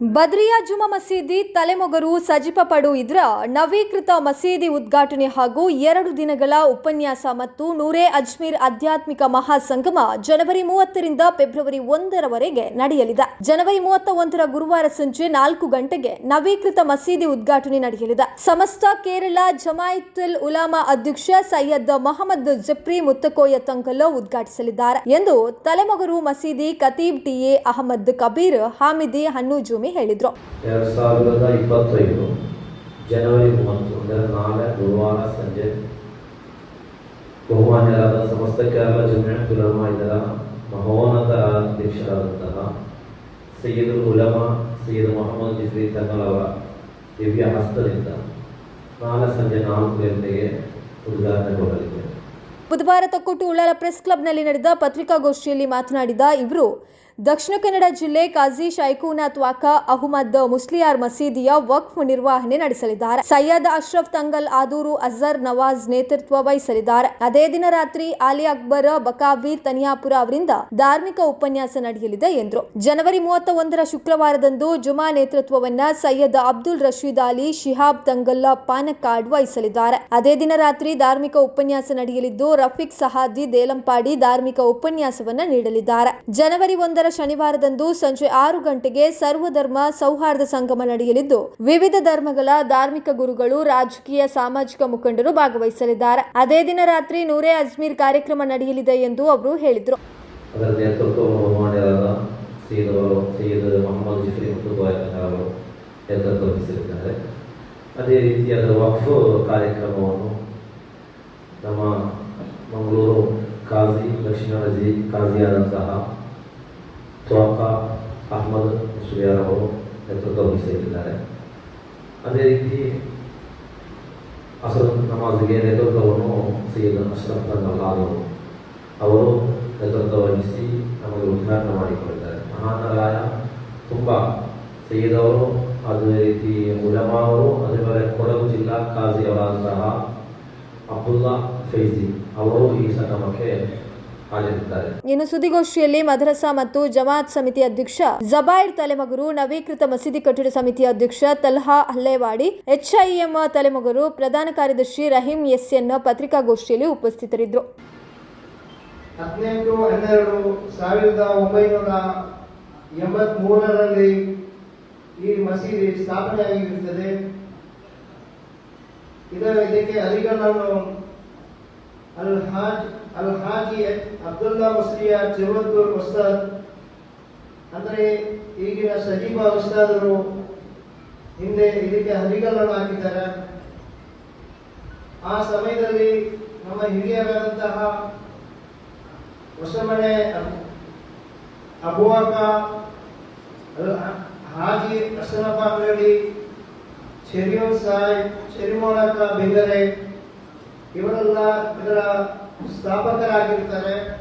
ಬದ್ರಿಯಾ ಜುಮಾ ಮಸೀದಿ ತಲೆಮೊಗರು ಸಜಿಪ ಪಡು ಇದ್ರ ನವೀಕೃತ ಮಸೀದಿ ಉದ್ಘಾಟನೆ ಹಾಗೂ ಎರಡು ದಿನಗಳ ಉಪನ್ಯಾಸ ಮತ್ತು ನೂರೇ ಅಜ್ಮೀರ್ ಆಧ್ಯಾತ್ಮಿಕ ಮಹಾಸಂಗಮ ಜನವರಿ ಮೂವತ್ತರಿಂದ ಫೆಬ್ರವರಿ ಒಂದರವರೆಗೆ ನಡೆಯಲಿದೆ. ಜನವರಿ ಮೂವತ್ತ ಒಂದರ ಗುರುವಾರ ಸಂಜೆ ನಾಲ್ಕು ಗಂಟೆಗೆ ನವೀಕೃತ ಮಸೀದಿ ಉದ್ಘಾಟನೆ ನಡೆಯಲಿದೆ. ಸಮಸ್ತ ಕೇರಳ ಜಮಾಯಿತುಲ್ ಉಲಾಮಾ ಅಧ್ಯಕ್ಷ ಸೈಯದ್ ಮೊಹಮ್ಮದ್ ಜಪ್ರಿ ಮುತ್ತಕೋಯ ತಂಕಲ್ಲ ಉದ್ಘಾಟಿಸಲಿದ್ದಾರೆ ಎಂದು ತಲೆಮೊಗರು ಮಸೀದಿ ಖತೀಬ್ ಟಿಎ ಅಹಮದ್ ಕಬೀರ್, ಹಾಮಿದಿ ಹನ್ನೂಜೂಮಿ ಹೇಳಿದ್ರು. ಎರಡು ಸಾವಿರದ ಇಪ್ಪತ್ತೈದು ಜನವರಿ ಮೂವತ್ತು ಅಂದರೆ ನಾಳೆ ಗುರುವಾರ ಸಂಜೆ ಬಹುಮಾನ್ಯರಾದ ಸಮಸ್ತ ಕೇರಳ ಜಮಿಯತ್ ಉಲಮಾ ಇದರ ಮಹೋನ್ನತ ಅಧ್ಯಕ್ಷರಾದಂತಹ ಸೈಯದ್ ಉಲಮಾ ಸೈಯದ್ ಮೊಹಮ್ಮದ್ ಜಿಫ್ರಿ ತಮಲ್ ಅವರ ದಿವ್ಯ ಹಸ್ತದಿಂದ ನಾಳೆ ಸಂಜೆ ನಾಲ್ಕು ಗಂಟೆಗೆ ಉದ್ಘಾಟನೆಗೊಳ್ಳಲಿದೆ ಬುಧವಾರ ತಕ್ಕೊಟ್ಟು ಉಳ್ಳಾಲ ಪ್ರೆಸ್ ಕ್ಲಬ್ನಲ್ಲಿ ನಡೆದ ಪತ್ರಿಕಾಗೋಷ್ಠಿಯಲ್ಲಿ ಮಾತನಾಡಿದ ಇವರು ದಕ್ಷಿಣ ಕನ್ನಡ ಜಿಲ್ಲೆ ಕಾಜಿ ಶೈಕೂನ ತ್ವಾಕ ಅಹಮದ್ ಮುಸ್ಲಿಯಾರ್ ಮಸೀದಿಯ ವಕ್ಫ್ ನಿರ್ವಹಣೆ ನಡೆಸಲಿದ್ದಾರೆ. ಸೈಯದ್ ಅಶ್ರಫ್ ತಂಗಲ್ ಆದೂರು ಅಜರ್ ನವಾಜ್ ನೇತೃತ್ವ ವಹಿಸಲಿದ್ದಾರೆ. ಅದೇ ದಿನ ರಾತ್ರಿ ಆಲಿ ಅಕ್ಬರ್, ಬಕಾವಿ, ತನಿಯಾಪುರ ಅವರಿಂದ ಧಾರ್ಮಿಕ ಉಪನ್ಯಾಸ ನಡೆಯಲಿದೆ ಎಂದರು. ಜನವರಿ ಮೂವತ್ತ ಒಂದರ ಶುಕ್ರವಾರದಂದು ಜುಮಾ ನೇತೃತ್ವವನ್ನ ಸೈಯದ್ ಅಬ್ದುಲ್ ರಶೀದ್ ಅಲಿ ಶಿಹಾಬ್ ತಂಗಲ್ ಪಾನಕಾರ್ಡ್ ವಹಿಸಲಿದ್ದಾರೆ. ಅದೇ ದಿನ ರಾತ್ರಿ ಧಾರ್ಮಿಕ ಉಪನ್ಯಾಸ ನಡೆಯಲಿದ್ದು, ರಫೀಕ್ ಸಹಾದಿ ದೇಲಂಪಾಡಿ ಧಾರ್ಮಿಕ ಉಪನ್ಯಾಸವನ್ನ ನೀಡಲಿದ್ದಾರೆ. ಜನವರಿ ಒಂದರ ಶನಿವಾರದಂದು ಸಂಜೆ ಆರು ಗಂಟೆಗೆ ಸರ್ವಧರ್ಮ ಸೌಹಾರ್ದ ಸಂಗಮ ನಡೆಯಲಿದ್ದು, ವಿವಿಧ ಧರ್ಮಗಳ ಧಾರ್ಮಿಕ ಗುರುಗಳು, ರಾಜಕೀಯ, ಸಾಮಾಜಿಕ ಮುಖಂಡರು ಭಾಗವಹಿಸಲಿದ್ದಾರೆ. ಅದೇ ದಿನ ರಾತ್ರಿ ನೂರೇ ಅಜ್ಮೀರ್ ಕಾರ್ಯಕ್ರಮ ನಡೆಯಲಿದೆ ಎಂದು ಅವರು ಹೇಳಿದರು. ಅದೇ ರೀತಿಯಾದ ವಕ್ಫ್ ಕಾರ್ಯಕ್ರಮವನ್ನು ನಮ್ಮ ಮಂಗಳೂರು ಕಾಜಿ ಜಿ, ಕಾಜಿಯಾದಂತಹ ತ್ವಾಕ ಅಹಮದ್, ಸುರಿಯಾರ್ ಅವರು ನೇತೃತ್ವ ವಹಿಸಲಿದ್ದಾರೆ. ಅದೇ ರೀತಿ ಅಸರ್ ನಮಾಜ್ಗೆ ನೇತೃತ್ವವನ್ನು ಸೈಯದ್ ಅಶ್ರಫ್ ಅವರು ಅವರು ನೇತೃತ್ವ ವಹಿಸಿ ನಮಗೆ ಉದ್ಘಾಟನೆ ಮಾಡಿಕೊಂಡಿದ್ದಾರೆ ಮಹಾನರಾಯ ತುಂಬ ಅವರು, ಅದೇ ರೀತಿ ಉಲಮಾ ಅವರು, ಅದೇ ಮೇಲೆ ಕೊಡಗು ಜಿಲ್ಲಾ ಖಾಜಿ ಅವರಾದಂತಹ ಅಬ್ದುಲ್ಲಾ ಫೈಜಿ ಅವರು ಈ ಸಂಗಮಕ್ಕೆ ಇನ್ನು ಸುದ್ದಿಗೋಷ್ಠಿಯಲ್ಲಿ ಮದರಸಾ ಮತ್ತು ಜಮಾತ್ ಸಮಿತಿ ಅಧ್ಯಕ್ಷ ಜಬಾಯಿರ್ ತಲೆಮಗರು ನವೀಕೃತ ಮಸೀದಿ ಕಟ್ಟಡ ಸಮಿತಿ ಅಧ್ಯಕ್ಷ ತಲ್ಹಾ ಹಲ್ಲೇವಾಡಿ ಎಚ್ಐಎಂ ತಲೆಮಗರು ಪ್ರಧಾನ ಕಾರ್ಯದರ್ಶಿ ರಹೀಂ ಎಸ್ಎನ್ ಪತ್ರಿಕಾಗೋಷ್ಠಿಯಲ್ಲಿ ಉಪಸ್ಥಿತರಿದ್ದರು. ಹದಿನೆಂಟು ಹನ್ನೆರಡು ಸಾವಿರದ ಒಂಬೈನೂರ ಎಂಬತ್ಮೂರರಲ್ಲಿ ಈ ಮಸೀದಿ ಸ್ಥಾಪನೆಯಾಗಿರುತ್ತದೆ. ಇದರ ಇದಕ್ಕೆ ಅಲಿಗಳನ್ನು ಅಲ್ ಹಾಜಿ ಅಬ್ದುಲ್ಲಾ ಮುಸ್ಲಿಯ ಚಿರುವತ್ತೂರ್ ಉಸ್ತಾದ್. ಅಂದರೆ ಈಗಿನ ಸಜೀಬಾ ಉಸ್ತಾದರು ಹಿಂದೆ ಇದಕ್ಕೆ ಹರಿಗಲ್ಲನ್ನು ಹಾಕಿದ್ದಾರೆ. ಆ ಸಮಯದಲ್ಲಿ ನಮ್ಮ ಹಿರಿಯರಾದಂತಹ ಹೊಸಮನೆ ಅಬುವಾಕ ಹಾಜಿ ಅಸನಪ್ಪ ಅಂಗಡಿ, ಚೆರಿಯೋನ್ ಸಾಯ್ ಚೆರಿಮೋಳಕ ಬೆಂಗರೆ ಇವರೆಲ್ಲ ಇದರ ಸ್ಥಾಪಕರಾಗಿರ್ತಾರೆ.